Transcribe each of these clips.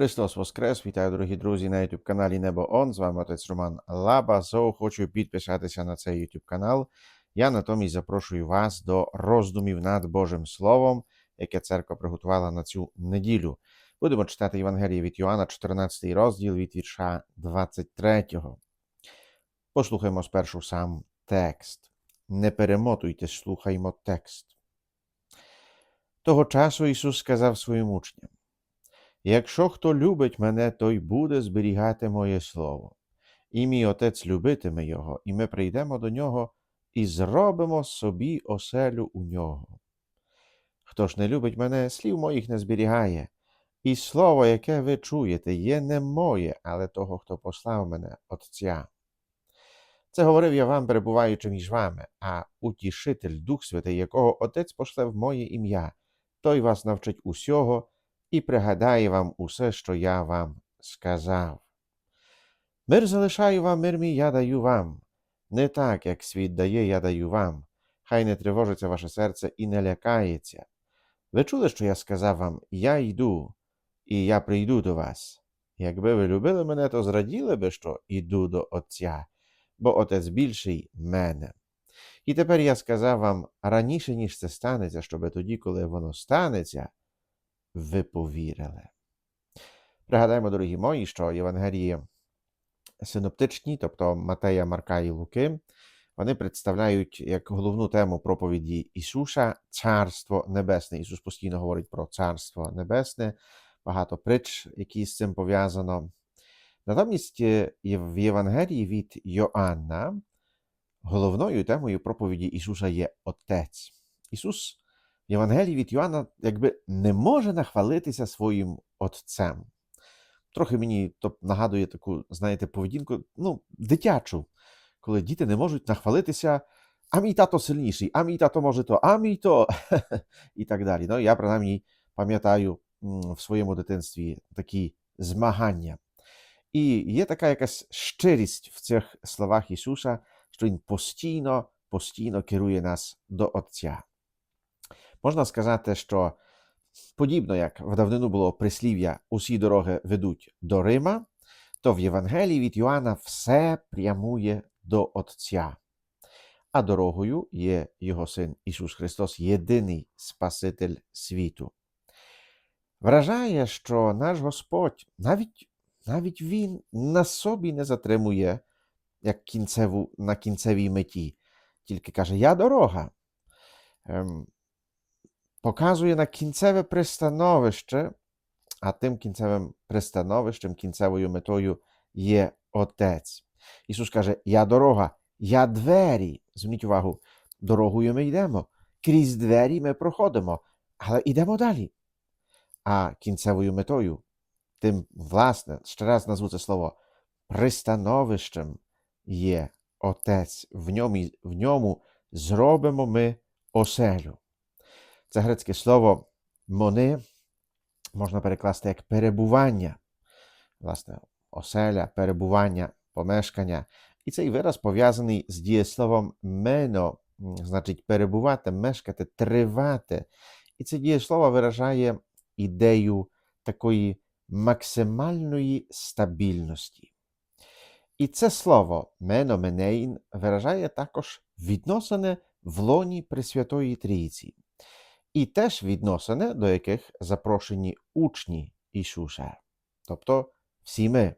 Христос Воскрес! Вітаю, дорогі друзі, на youtube каналі Небо Он. З вами отець Роман Лаба. Хочу підписатися на цей youtube канал. Я натомість запрошую вас до роздумів над Божим Словом, яке церква приготувала на цю неділю. Будемо читати Євангеліє від Йоанна, 14 розділ від вірша 23. Послухаймо спершу сам текст. Не перемотуйте, слухаймо текст. Того часу Ісус сказав своїм учням. Якщо хто любить мене, той буде зберігати моє слово, і мій отець любитиме його, і ми прийдемо до нього і зробимо собі оселю у нього. Хто ж не любить мене, слів моїх не зберігає, і слово, яке ви чуєте, є не моє, але того, хто послав мене, Отця. Це говорив я вам, перебуваючи між вами, а утішитель, Дух Святий, якого Отець пошле в моє ім'я, той вас навчить усього і пригадає вам усе, що я вам сказав. Мир залишаю вам, мир мій я даю вам, не так, як світ дає, я даю вам. Хай не тривожиться ваше серце і не лякається. Ви чули, що я сказав вам: Я йду, і я прийду до вас. Якби ви любили мене, то зраділи би, що іду до Отця, бо Отець більший мене. І тепер я сказав вам раніше, ніж це станеться, щоби тоді, коли воно станеться, ви повірили. Пригадаємо, дорогі мої, що Євангелії синоптичні, тобто Матея, Марка і Луки, вони представляють як головну тему проповіді Ісуса Царство Небесне. Ісус постійно говорить про Царство Небесне, багато притч, які з цим пов'язано. Натомість в Євангелії від Йоанна головною темою проповіді Ісуса є Отець. Ісус Євангелії від Йоанна якби не може нахвалитися своїм Отцем. Трохи мені то нагадує таку, знаєте, поведінку, ну, дитячу, коли діти не можуть нахвалитися, а мій тато сильніший, а мій тато може то, а мій то, і так далі. Ну, я принаймні пам'ятаю в своєму дитинстві такі змагання. І є така якась щирість в цих словах Ісуса, що Він постійно, постійно керує нас до Отця. Можна сказати, що подібно як в давнину було прислів'я усі дороги ведуть до Рима, то в Євангелії від Йоанна все прямує до Отця. А дорогою є його син Ісус Христос, єдиний Спаситель світу. Вражає, що наш Господь навіть навіть Він на собі не затримує як кінцеву, на кінцевій меті, тільки каже: Я дорога. Ем, Показує на кінцеве пристановище, а тим кінцевим пристановищем, кінцевою метою є Отець. Ісус каже: Я дорога, я двері. Зверніть увагу, дорогою ми йдемо, крізь двері ми проходимо, але йдемо далі. А кінцевою метою, тим, власне, ще раз назву це слово, пристановищем є Отець. В ньому, в ньому зробимо ми оселю. Це грецьке слово мони можна перекласти як перебування, власне, оселя, перебування, помешкання. І цей вираз пов'язаний з дієсловом мено, значить перебувати, мешкати, тривати. І це дієслово виражає ідею такої максимальної стабільності. І це слово меноменейн виражає також відносини в лоні Пресвятої Трійці і теж відносини, до яких запрошені учні Ісуса, тобто всі ми.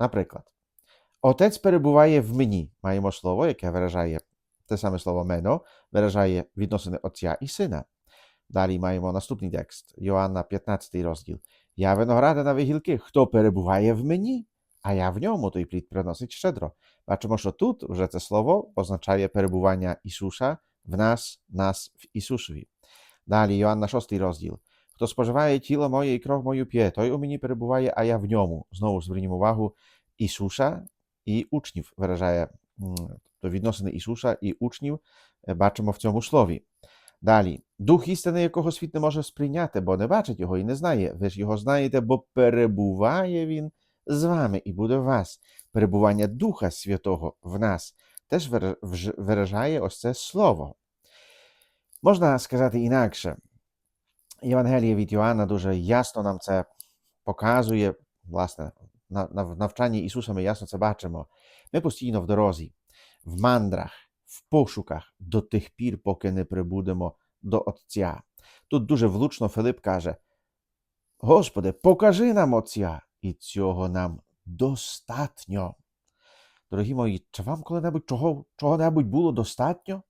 Наприклад, Отець перебуває в мені. Маємо слово, яке виражає те саме слово мено, виражає відносини Отця і Сина. Далі маємо наступний текст Йоанна 15 розділ. Я виноградина вигілки, хто перебуває в мені, а я в ньому, той плід приносить щедро. Бачимо, що тут вже це слово означає перебування Ісуса в нас, нас в Ісусові. Далі Йоанна 6 розділ. Хто споживає тіло моє і кров мою п'є, той у мені перебуває, а я в ньому. Знову звернімо увагу Ісуса і учнів виражає то відносини Ісуса і учнів бачимо в цьому слові. Далі, дух істини, якого світ не може сприйняти, бо не бачить його і не знає. Ви ж його знаєте, бо перебуває він з вами і буде в вас. Перебування Духа Святого в нас теж виражає ось це слово. Можна сказати інакше. Євангеліє від Йоанна дуже ясно нам це показує, власне, на, на, навчанні Ісуса ми ясно це бачимо. Ми постійно в дорозі, в мандрах, в пошуках до тих пір, поки не прибудемо до Отця. Тут дуже влучно Филип каже: Господи, покажи нам Отця, і цього нам достатньо. Дорогі мої, чи вам коли-небудь чого, чого-небудь було достатньо?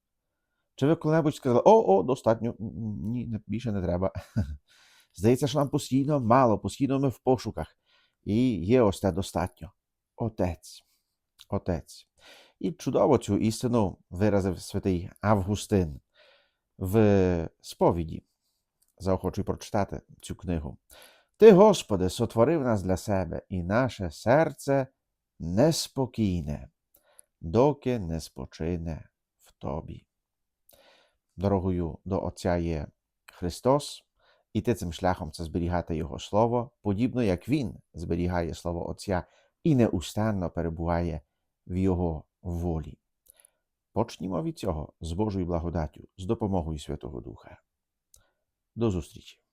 Чи ви коли-небудь сказали, о, о, достатньо, ні, більше не треба. Здається, що нам постійно мало, постійно ми в пошуках. І є ось те достатньо. Отець. Отець. І чудово цю істину виразив святий Августин в сповіді. Заохочую прочитати цю книгу. Ти, Господи, сотворив нас для себе, і наше серце неспокійне, доки не спочине в Тобі. Дорогою до Отця є Христос, і ти цим шляхом це зберігати Його Слово, подібно як Він зберігає Слово Отця і неустанно перебуває в Його волі. Почнімо від цього з Божою благодаттю, з допомогою Святого Духа. До зустрічі!